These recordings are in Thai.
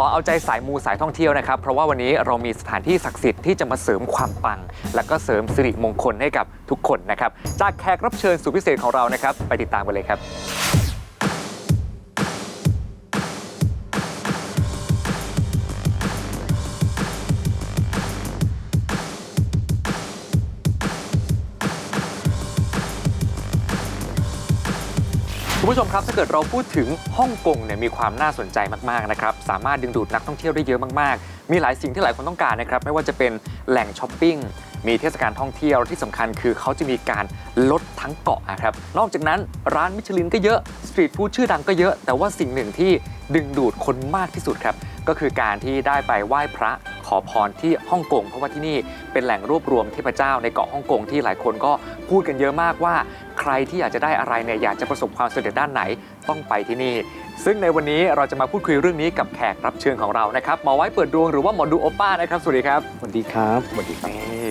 ขอเอาใจสายมูสายท่องเที่ยวนะครับ เพราะว่าวันนี้เรามีสถานที่ศักดิ์สิทธิ์ที่จะมาเสริมความปัง และก็เสริมสิริมงคลให้กับทุกคนนะครับ จากแขกรับเชิญสุดพิเศษของเรานะครับ ไปติดตามกันเลยครับ คุณผู้ชมครับถ้าเกิดเราพูดถึงฮ่องกงเนี่ยมีความน่าสนใจมากๆนะครับสามารถดึงดูดนักท่องเที่ยวได้เยอะมากๆ มีหลายสิ่งที่หลายคนต้องการนะครับไม่ว่าจะเป็นแหล่งช้อปปิ้งมีเทศกาลท่องเที่ยวที่สำคัญคือเขาจะมีการลดทั้งเกาะอะครับนอกจากนั้นร้านมิชลินก็เยอะสตรีทฟู้ดชื่อดังก็เยอะ แต่ว่าสิ่งหนึ่งที่ดึงดูดคนมากที่สุดครับก็คือการที่ได้ไปไหว้พระขอพรที่ฮ่องกงเพราะว่าที่นี่เป็นแหล่งรวบรวมเทพเจ้าในเกาะฮ่องกงที่หลายคนก็พูดกันเยอะมากว่า ใครที่อยากจะได้อะไรเนี่ยอยากจะประสบความสำเร็จด้านไหนต้องไปที่นี่ ซึ่งในวันนี้เราจะมาพูดคุยเรื่องนี้กับแขกรับเชิญของเรานะครับหมอไว้เปิดดวงหรือว่าหมอดูโอป้านะครับสวัสดีครับสวัสดีครับสวัสดีครับนี่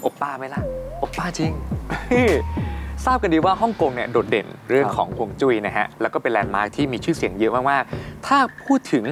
โอป้าไหมล่ะโอป้าจริง ทราบกันดีว่าฮ่องกงเนี่ยโดดเด่นเรื่องครับของฮวงจุ้ยนะฮะแล้วก็เป็นแลนด์มาร์คที่มีชื่อเสียงเยอะมากๆถ้าพูดถึง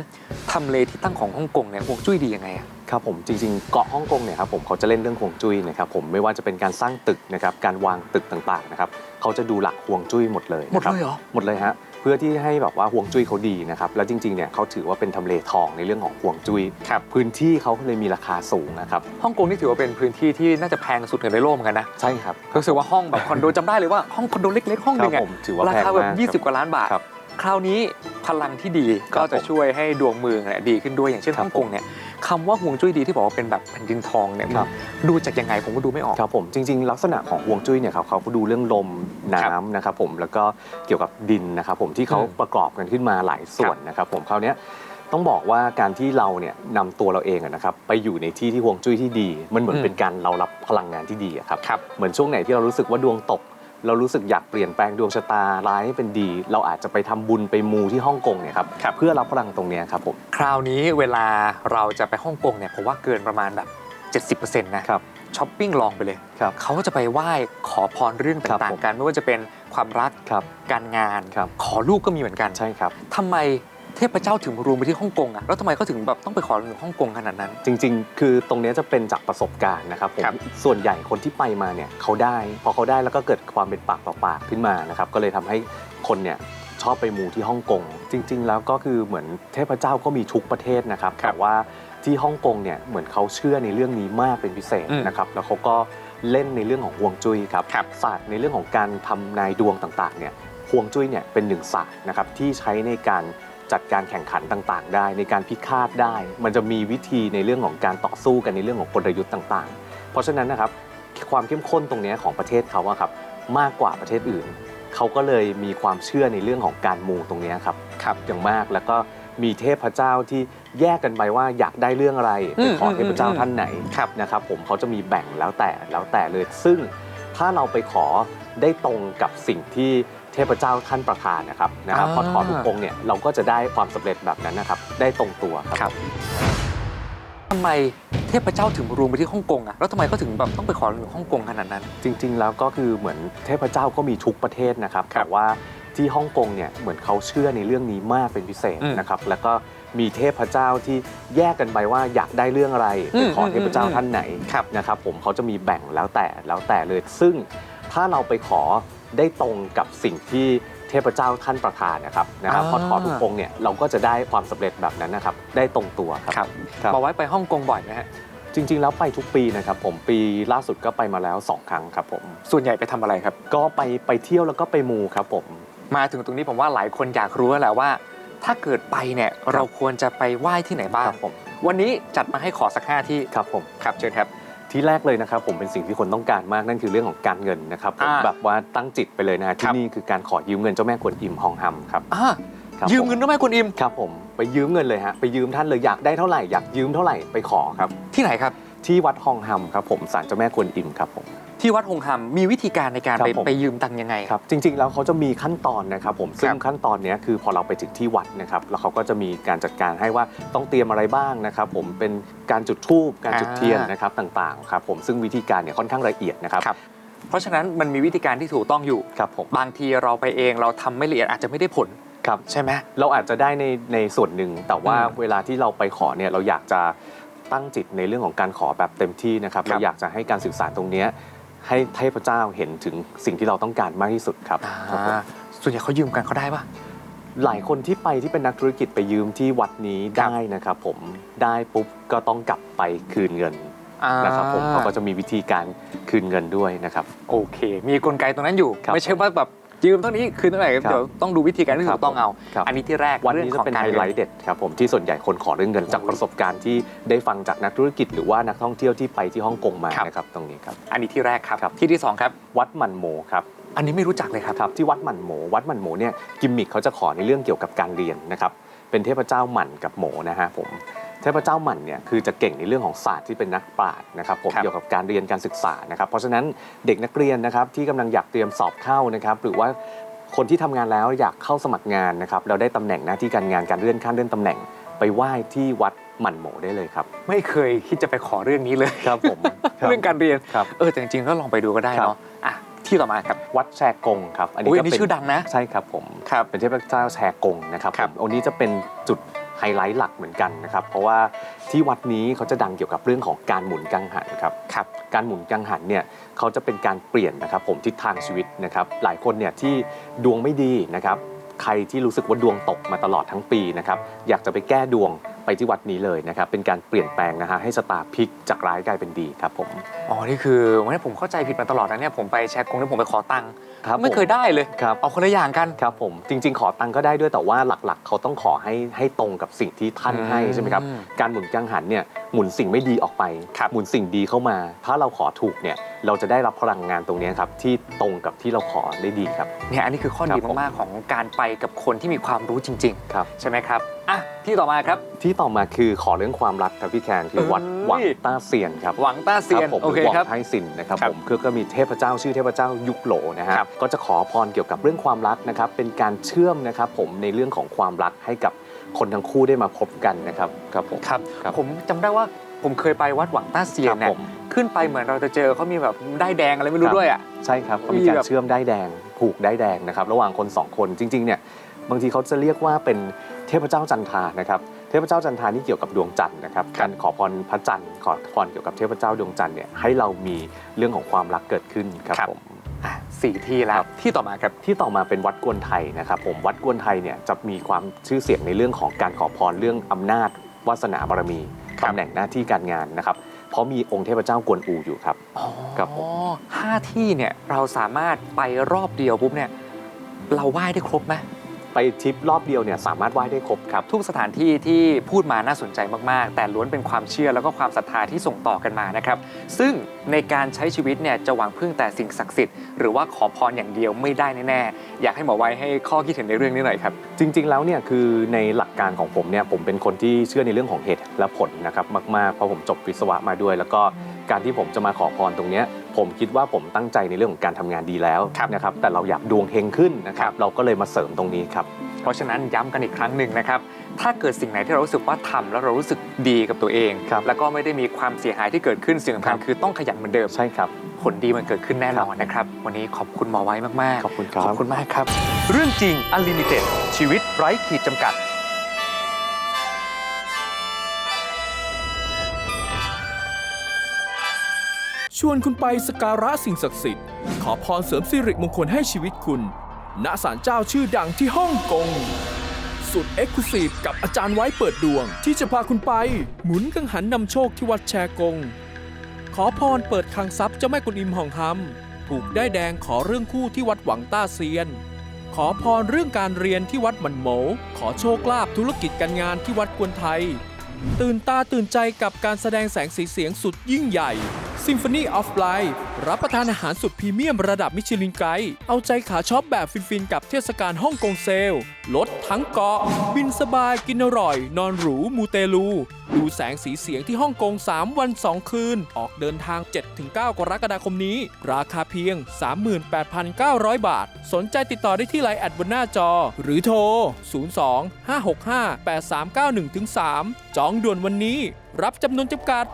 ทำเลที่ตั้งของฮ่องกงเนี่ยฮวงจุ้ยดียังไงอะ ครับผมจริงๆเกาะฮ่องกงเนี่ยครับผมเขาจะเล่นเรื่องฮวงจุ้ยนะครับผมไม่ว่าจะเป็นการสร้างตึกนะครับการวางตึกต่างๆนะครับเขาจะดูหลักฮวงจุ้ยหมดเลยหมดนะครับเลยเหรอหมดเลยฮะเพื่อที่ให้แบบว่าฮวงจุ้ยเขาดีนะครับแล้วจริงๆเนี่ยเขาถือว่าเป็นทำเลทองในเรื่องของฮวงจุ้ยครับพื้นที่เขาเลยมีราคาสูงนะครับฮ่องกงนี่ถือว่าเป็นพื้นที่ที่น่าจะแพงสุดในโลกเหมือนกันนะใช่ครับรู้สึกว่าห้องแบบคอนโดจำได้เลยว่าห้องคอนโดเล็กๆห้องหครันึ่งอะผมถือว่าราแพงคาแบบมาก20 กว่าล้านบาทครับคราวนี้พลังที่ดีครัก็บจะผมช่วยให้ดวงเมืองเนี่ยดีขึ้นด้วยอย่างเช่นครับฮ่องกงเนี่ย คำว่าห่วงจุ้ยดีที่บอกว่าเป็นแบบแผ่นดินทองเนี่ยครับดูจากยังไงผมก็ดูไม่ออก ครับผมจริงๆ ลักษณะของฮวงจุ้ยเนี่ยครับเขาก็ดูเรื่องลมน้ำนะครับผมแล้วก็เกี่ยวกับดินนะครับผมที่เขาอืมประกอบกันขึ้นมาหลายส่วนนะครับผมคราวเนี้ยต้องบอกว่าการที่เราเนี่ยนำตัวเราเองอะนะครับไปอยู่ในที่ที่ฮวงจุ้ยที่ดี มันเหมือนอืมเป็นการเรารับพลังงานที่ดีอะครับครับเหมือนช่วงไหนที่เรารู้สึกว่าดวงตก เรารู้สึกอยากเปลี่ยนแปลงดวงชะตาร้ายให้เป็นดี เราอาจจะไปทำบุญไปมูที่ฮ่องกงเนี่ยครับครับ เพื่อรับพลังตรงเนี้ยครับผม คราวนี้เวลาเราจะไปฮ่องกงเนี่ยผมว่าเกินประมาณแบบ 70%นะครับ ช้อปปิ้งลองไปเลย ครับ เขาก็จะไปไหว้ขอพรเรื่องครับต่างผม ๆกัน ไม่ว่าจะเป็นความรักครับ การงาน ครับ ขอลูกก็มีเหมือนกันใช่ครับ ทำไม เทพเจ้าถึงรวมไปที่ฮ่องกงอะแล้วทำไมเขาถึงแบบต้องไปขอถึงฮ่องกงขนาดนั้น จริง ๆ คือตรงเนี้ยจะเป็นจากประสบการณ์นะครับผมครับ ส่วนใหญ่คนที่ไปมาเนี่ยเขาได้ พอเขาได้แล้วก็เกิดความเป็นปากต่อปากขึ้นมานะครับก็เลยทำให้คนเนี่ยชอบไปมูที่ฮ่องกง จริง ๆ แล้วก็คือเหมือนเทพเจ้าก็มีทุกประเทศนะครับครับแต่ว่าที่ฮ่องกงเนี่ยเหมือนเขาเชื่อในเรื่องนี้มากเป็นพิเศษอืมนะครับแล้วเขาก็เล่นในเรื่องของฮวงจุ้ยครับครับ ศาสตร์ในเรื่องของการทำนายดวงต่างๆเนี่ยฮวงจุ้ยเนี่ยเป็นหนึ่งศาสตร์นะครับที่ใช้ในการ จัดการแข่งขันต่างๆ ได้ ในการพิฆาตได้ มันจะมีวิธีในเรื่องของการต่อสู้กันในเรื่องของกลยุทธ์ต่างๆ เพราะฉะนั้นนะครับความเข้มข้นตรงเนี้ยของประเทศเขาอะครับมากกว่าประเทศอื่น เขาก็เลยมีความเชื่อในเรื่องของการมูตรงเนี้ยครับครับอย่างมากแล้วก็มีเทพเจ้าที่แยกกันไปว่าอยากได้เรื่องอะไรไปขอเทพเจ้าท่านไหนครับนะครับ ผมเขาจะมีแบ่งแล้วแต่แล้วแต่เลย ซึ่งถ้าเราไปขอได้ตรงกับสิ่งที่ เทพเจ้าท่านประทานนะครับนะครับอ่าพอขอทุกองค์เนี่ยเราก็จะได้ความสำเร็จแบบนั้นนะครับ ได้ตรงตัวครับครับทำไมเทพเจ้าถึงรวมไปที่ฮ่องกงอะแล้วทำไมเขาถึงแบบต้องไปขอถึงฮ่องกงขนาดนั้น จริง ๆ แล้วก็คือเหมือนเทพเจ้าก็มีทุกประเทศนะครับครับแต่ว่าที่ฮ่องกงเนี่ยเหมือนเขาเชื่อในเรื่องนี้มากเป็นพิเศษอืมนะครับแล้วก็มีเทพเจ้าที่แยกกันไปว่าอยากได้เรื่องอะไรอืไปมขอเทพเจ้าอืมท่านไหนครับนะครับผมเขาจะมีแบ่งแล้วแต่แล้วแต่เลยซึ่งถ้าเราไปขอ ได้ตรงกับสิ่งที่เทพเจ้าท่านประทานนะครับนะครับอ่าพอขอทุกองค์เนี่ยเราก็จะได้ความสำเร็จแบบนั้นนะครับ ได้ตรงตัวครับครับครับ บอกไว้ไปฮ่องกงบ่อยไหมฮะจริง ๆ แล้วไปทุกปีนะครับผมปีล่าสุดก็ไปมาแล้วสองครั้งครับผมส่วนใหญ่ไปทำอะไรครับ ก็ไปไปเที่ยวแล้วก็ไปมูครับผม มาถึงตรงนี้ผมว่าหลายคนอยากรู้แล้วแหละว่า ถ้าเกิดไปเนี่ยเราควรจะไปไหว้ที่ไหนบ้างครับผม วันนี้จัดมาให้ขอสักห้าที่ครับผม ครับเชิญครับ ที่แรกเลยนะครับผมเป็นสิ่งที่คนต้องการมากนั่นคือเรื่องของการเงินนะครับผมอ่าแบบว่าตั้งจิตไปเลยนะฮะครัที่บ นี่คือการขอยืมเงินเจ้าแม่กวนอิมฮองฮัมครับอ่าครับยืมผเงินด้วยไหมคุณอิมครับผมไปยืมเงินเลยฮะไปยืมท่านเลยอยากได้เท่าไหร่อยากยืมเท่าไหร่ไปขอครับที่ไหนครับ ที่วัดฮองฮัมครับผมศาลเจ้าแม่กวนอิมครับผม ที่วัดหงคำมีวิธีการในการครับไปผม ไปยืมตังค์ยังไง ครับจริงๆแล้วเขาจะมีขั้นตอนนะครับผมซึ่คงรับขั้นตอนเนี้ยคือพอเราไปถึงที่วัดนะครับแล้วเขาก็จะมีการจัดการให้ว่าต้องเตรียมอะไรบ้างนะครับผมเป็นการจุดธูปการจุดเทียนนะครับต่างๆครับผมซึ่งวิธีการเนี่ยค่อนข้างละเอียดนะครับครับเพราะฉะนั้นมันมีวิธีการที่ถูกต้องอยู่ ครับผมบางทีเราไปเองเราทำไม่ละเอียดอาจจะไม่ได้ผลครับ ใช่ไหม เราอาจจะได้ในในส่วนหนึ่ง แต่ว่าอืมเวลาที่เราไปขอเนี่ยเราอยากจะตั้งจิตในเรื่องของการขอแบบเต็มที่นะครับ ครับเราอยากจะให้การสื่อสารตรงเนี้ย ให้เทพเจ้าเห็นถึงสิ่งที่เราต้องการมากที่สุดครับครับผม อ่าส่วนใหญ่เขายืมกันเขาได้ปะ หลายคนที่ไปที่เป็นนักธุรกิจไปยืมที่วัดนี้ครับ ได้นะครับผมได้ปุ๊บก็ต้องกลับไปคืนเงินอ่านะครับผมเขาก็จะมีวิธีการคืนเงินด้วยนะครับ โอเค มีกลไกตรงนั้นอยู่ ครับ ไม่ใช่ว่าแบบ ยืมเท่านี้คืนเท่าไหร่ครับเดี๋ยวต้องดูวิธีการที่ครัถูบกต้องเอา ครับ อันนี้ที่แรกวันเรื่องนี้ขจะองเป็นการไฮเงินไลท์เด็ดครับผมที่ส่วนใหญ่คนขอเรื่องเงินจากประสบการณ์ที่ได้ฟังจากนักธุรกิจหรือว่านักท่องเที่ยวที่ไปที่ฮ่องกงมาครับ นะครับตรงนี้ครับ อันนี้ที่แรกครับ ครับ ที่ที่สองครับ วัดหมันโหมครับ อันนี้ไม่รู้จักเลยครับ ครับที่วัดหมันโหมวัดหมันโหมเนี่ยกิมมิคเขาจะขอในเรื่องเกี่ยวกับการเรียนนะครับเป็นเทพเจ้าหมั่นกับโหมนะฮะผม เทพเจ้าหมั่นเนี่ยคือจะเก่งในเรื่องของศาสตร์ที่เป็นนักปราชญ์นะครับผมครับ เกี่ยวกับการเรียนการศึกษานะครับ เพราะฉะนั้นเด็กนักเรียนนะครับที่กำลังอยากเตรียมสอบเข้านะครับหรือว่าคนที่ทำงานแล้วอยากเข้าสมัครงานนะครับเราได้ตำแหน่งหน้าที่การงานการเลื่อนขั้นเลื่อนตำแหน่ง ไปไหว้ที่วัดหมั่นโหมได้เลยครับไม่เคยคิดจะไปขอเรื่องนี้เลย ครับผม เรื่องการเรียน ครับ เออแต่จริงๆก็ลองไปดูก็ได้ครับเนาะอะที่ต่อมาครับวัดแชกงครับอันนี้อุ้ยก็อันนี้เป็นชื่อดังนะ ใช่ครับผม ครับ เป็นเทพเจ้าแชกงนะครับครับ ผมอันนี้จะเป็นจุดไฮไลท์หลักเหมือนกันนะครับ เพราะว่าที่วัดนี้เขาจะดังเกี่ยวกับเรื่องของการหมุนกังหันครับครับการหมุนกังหันเนี่ยเขาจะเป็นการเปลี่ยนนะครับผมทิศทางชีวิตนะครับหลายคนเนี่ยที่ดวงไม่ดีนะครับใครที่รู้สึกว่าดวงตกมาตลอดทั้งปีนะครับอยากจะไปแก้ดวง ไปที่วัดนี้เลยนะครับ เป็นการเปลี่ยนแปลงนะฮะให้สตาร์พลิกจากร้ายกลายเป็นดีครับผม อ๋อ นี่คือวันนี้ผมเข้าใจผิดมาตลอดนะเนี่ยผมไปแชร์กงที่ผมไปขอตังค์ครับไม่เคยผได้เลยครับเอาคนละอย่างกันครับผมจริง ๆ ขอตังค์ก็ได้ด้วยแต่ว่าหลักๆ เขาต้องขอให้ให้ตรงกับสิ่งที่ท่านให้ใช่ไหมครับอืมการหมุนกังหันเนี่ย หมุนสิ่งไม่ดีออกไปครับหมุนสิ่งดีเข้ามา ถ้าเราขอถูกเนี่ยเราจะได้รับพลังงานตรงนี้ครับที่ตรงกับที่เราขอได้ดีครับเนี่ยอันนี้คือข้อครับดีผมมากๆของการไปกับคนที่มีความรู้จริงครับๆใช่ไหมครับอะที่ต่อมาครับที่ต่อมาคือขอเรื่องความรักครับพี่แคนคือวัดเอ้ยหวังต้าเซียนครับหวังต้าเซียนผมโอเคหรือหวังครับไทสินนะครับครับผมคือก็มีเทพเจ้าชื่อเทพเจ้ายุคโหลนะฮะครับก็จะขอพรเกี่ยวกับเรื่องความรักนะครับเป็นการเชื่อมนะครับผมในเรื่องของความรักให้กับ คนทั้งคู่ได้มาพบกันนะครับครับผมครับครับ ผมจำได้ว่าผมเคยไปวัดหวังต้าเซียคนรับเนี่ผยมขึ้นไปเหมือนเราจะเจอเขามีแบบได้ายแดงอะไรไม่รู้ครับด้วยอะ ใช่ครับเขามีมีการแบบ เชื่อมได้ายแดงผูกได้ายแดงนะครับระหว่างคนสองคนจริงๆเนี่ยบางทีเขาจะเรียกว่าเป็นเทพเจ้าจันทรานะครับเทพเจ้าจันทรานี่เกี่ยวกับดวงจันทร์นะครับการขอพรพระจันทร์ขอพรเกี่ยวกับเทพเจ้าดวงจันทร์เนี่ยให้เรามีเรื่องของความรักเกิดขึ้นครับครับ ผม อะสี่ที่แล้ควรับ ที่ต่อมาครับที่ต่อมาเป็นวัดกวนไทยนะครับผมวัดกวนไทยเนี่ยจะมีความชื่อเสียงในเรื่องของการขอพรเรื่องอำนาจวาสนาบารมีครับ ตำแหน่งหน้าที่การงานนะครับเพราะมีองค์เทพเจ้ากวนอูอยู่ครับอ๋อครับผมห้าที่เนี่ยเราสามารถไปรอบเดียวปุ๊บเนี่ยเราไหว้ได้ครบไหม ไปทริปรอบเดียวเนี่ยสามารถไหว้ได้ครบครับ ทุกสถานที่ที่พูดมาน่าสนใจมากๆ แต่ล้วนเป็นความเชื่อแล้วก็ความศรัทธาที่ส่งต่อกันมานะครับ ซึ่งในการใช้ชีวิตเนี่ยจะหวังพึ่งแต่สิ่งศักดิ์สิทธิ์ หรือว่าขอพรอย่างเดียวไม่ได้แน่ๆ อยากให้หมอไว้ให้ข้อคิดเห็นในเรื่องนี้หน่อยครับ จริง ๆ แล้วเนี่ยคือในหลักการของผมเนี่ยผมเป็นคนที่เชื่อในเรื่องของเหตุและผลนะครับมากๆเพราะผมจบวิศวะมาด้วย แล้วก็ การที่ผมจะมาขอพรตรงเนี้ยผมคิดว่าผมตั้งใจในเรื่องของการทำงานดีแล้วครับ นะครับแต่เราอยากดวงเฮงขึ้นนะครัครับบเราก็เลยมาเสริมตรงนี้ครับ เพราะฉะนั้นย้ำกันอีกครั้งหนึ่งนะครับ ถ้าเกิดสิ่งไหนที่เรารู้สึกว่าทำแล้วเรารู้สึกดีกับตัวเอง ครับแล้วก็ไม่ได้มีความเสียหายที่เกิดขึ้นสิ่งสำคัญครับ คือต้องขยันเหมือนเดิม ใช่ครับ ผลดีมันเกิดขึ้นแน่นอนนะครับ วันนี้ขอบคุณหมอไว้มากๆ ขอบคุณครับ ขอบคุณมากครับ เรื่องจริง Unlimited ชีวิตไร้ขีดจำกัด ชวนคุณไปสการะสิ่งศักดิ์สิทธิ์ ขอพรเสริมสิริมงคลให้ชีวิตคุณ ณศาลเจ้าชื่อดังที่ฮ่องกง สุดเอ็กซ์คลูซีฟกับอาจารย์ไว้เปิดดวง ที่จะพาคุณไป หมุนกังหันนำโชคที่วัดแชกง ขอพรเปิดคลังทรัพย์เจ้าแม่กุนอิมห่องฮัมถูกได้แดงขอเรื่องคู่ที่วัดหวังต้าเซียน ขอพรเรื่องการเรียนที่วัดหมันโหม ขอโชคลาภธุรกิจการงานที่วัดกวนไทย ตื่นตาตื่นใจกับการแสดงแสงสีเสียงสุดยิ่งใหญ่ Symphony of Life รับประทานอาหารสุดพรีเมียมระดับมิชลินไกด์เอาใจขาช็อปแบบฟินๆ กับเทศกาลฮ่องกงเซลลดทั้งเกาะ บินสบายกินอร่อย นอนหรู มูเตลู ดูแสงสีเสียงที่ฮ่องกง 3 วัน 2 คืน ออกเดินทาง 7-9 กรกฎาคมนี้ ราคาเพียง 38,900 บาท สนใจติดต่อได้ที่ไลน์แอดบนหน้าจอ หรือโทร 02 565 8391 3 จองด่วนวันนี้ รับจำนวนจำกัด